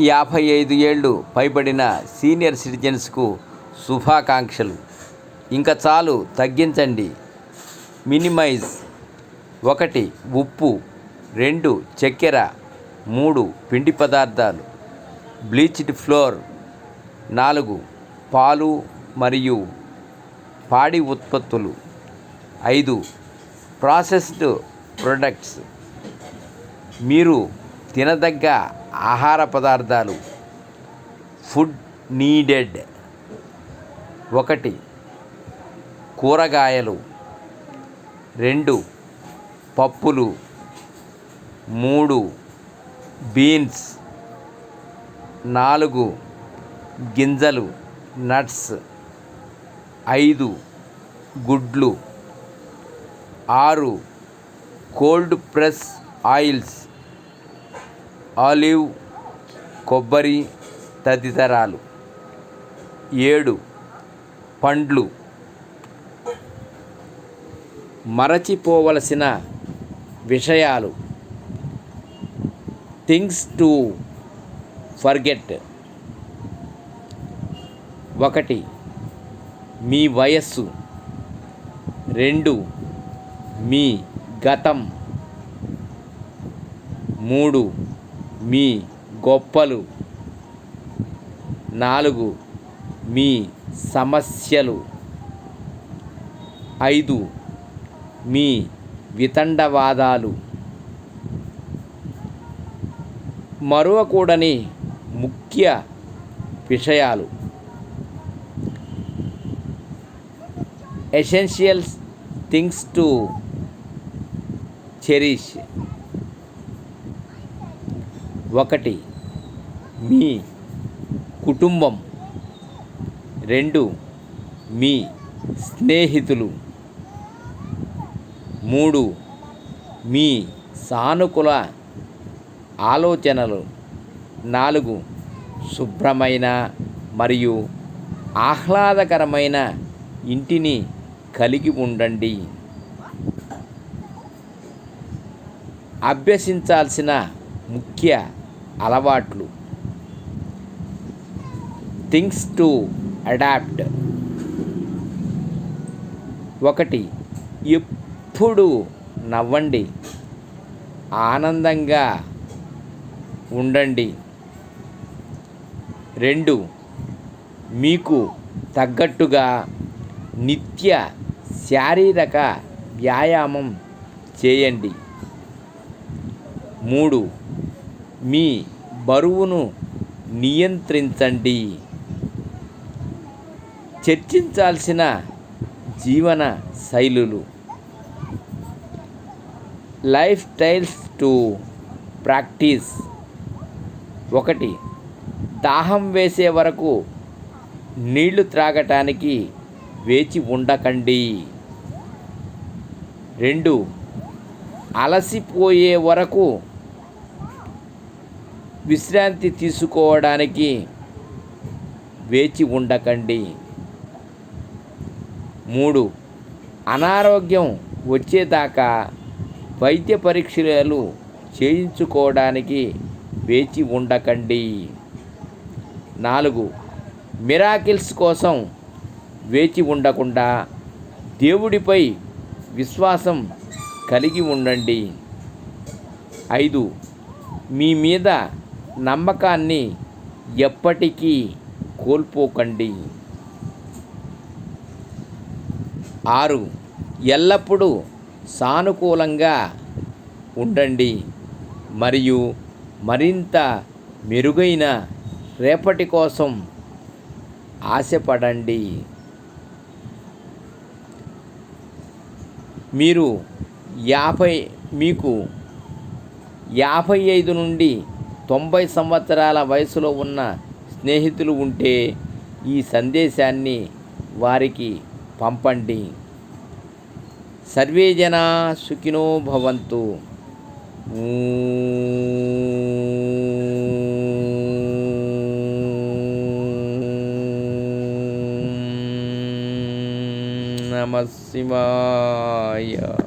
యాభై ఐదు ఏళ్ళు పైబడిన సీనియర్ సిటిజన్స్కు శుభాకాంక్షలు. ఇంకా చాలు తగ్గించండి. మినిమైజ్. ఒకటి ఉప్పు. రెండు చక్కెర. మూడు పిండి పదార్థాలు. Bleached flour. నాలుగు పాలు మరియు పాడి ఉత్పత్తులు. ఐదు ప్రాసెస్డ్ ప్రొడక్ట్స్. మీరు తినదగ్గ ఆహార పదార్థాలు. ఫుడ్ నీడెడ్ ఒకటి కూరగాయలు. రెండు పప్పులు. మూడు బీన్స్. నాలుగు గింజలు నట్స్. ఐదు గుడ్లు. ఆరు కోల్డ్ ప్రెస్ ఆయిల్స్. ఆలివ్ కొబ్బరి తదితరాలు. ఏడు పండ్లు. మరచిపోవలసిన విషయాలు. Things to forget. ఒకటి మీ వయస్సు. రెండు మీ గతం. మూడు మీ గొప్పలు. నాలుగు మీ సమస్యలు. ఐదు మీ వితండవాదాలు. మరువకూడని ముఖ్య విషయాలు. Essentials things to cherish. ఒకటి మీ కుటుంబం. రెండు మీ స్నేహితులు. మూడు మీ సానుకూల ఆలోచనలు. నాలుగు శుభ్రమైన మరియు ఆహ్లాదకరమైన ఇంటిని కలిగి ఉండండి. అభ్యసించాల్సిన ముఖ్య అలవాట్లు. థింగ్స్ టు అడాప్ట్ ఒకటి ఎప్పుడు నవ్వండి. ఆనందంగా ఉండండి. రెండు మీకు తగ్గట్టుగా నిత్య శారీరక వ్యాయామం చేయండి. మూడు మీ బరువును నియంత్రించండి. చర్చించాల్సిన జీవన శైలులు. Lifestyles to practise. ఒకటి దాహం వేసే వరకు నీళ్ళు త్రాగటానికి వేచి ఉండకండి. రెండు అలసిపోయే వరకు విశ్రాంతి తీసుకోవడానికి వేచి ఉండకండి. మూడు అనారోగ్యం వచ్చేదాకా వైద్య పరీక్షలు చేయించుకోవడానికి వేచి ఉండకండి. నాలుగు మిరాకిల్స్ కోసం వేచి ఉండకుండా దేవుడిపై విశ్వాసం కలిగి ఉండండి. ఐదు మీ మీద నమ్మకాన్ని ఎప్పటికీ కోల్పోకండి. ఆరు ఎల్లప్పుడూ సానుకూలంగా ఉండండి. మరియు మరింత మెరుగైన రేపటి కోసం ఆశపడండి. మీరు యాభై మీకు యాభై ఐదు నుండి తొంభై సంవత్సరాల వయసులో ఉన్న స్నేహితులు ఉంటే ఈ సందేశాన్ని వారికి పంపండి. సర్వే జనా సుఖినో భవంతు. నమ శివాయ.